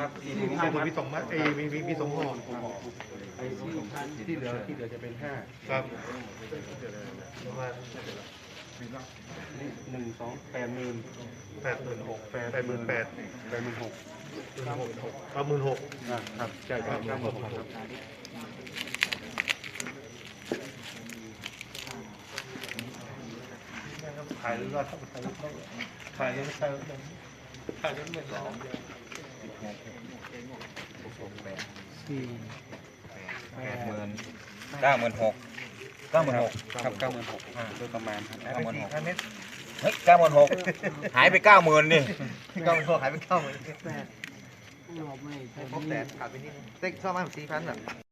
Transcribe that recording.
ครับที่ข้างบนมีสองมัดเอยมีมีมีสองห่อไอ้ที่ที่เหลือที่เหลือจะเป็นห้าครับประมาณหนึ่งสองแปดหมื่นแปดหมื่นหกแปดหมื่นแปดแปดหมื่นหกหมื่นหกเอาหมื่นหกอ่าครับใช่ใช่ใช่หมดครับขายหรือว่าขายขายยังขายขายยังไม่สอง สี่แปดหมื่นเก้าหมื่นหกเก้าหมื่นหกครับเก้าหมื่นหกโดยประมาณครับเก้าหมื่นหกเฮ้ยเก้าหมื่นหกหายไปเก้าหมื่นนี่เก้าหมื่นหกขายเป็นเก้าหมื่นแปดรอบไม่พบแต่ขาดไปนิดนึงเซ็กซ่อมมาสี่พันอะ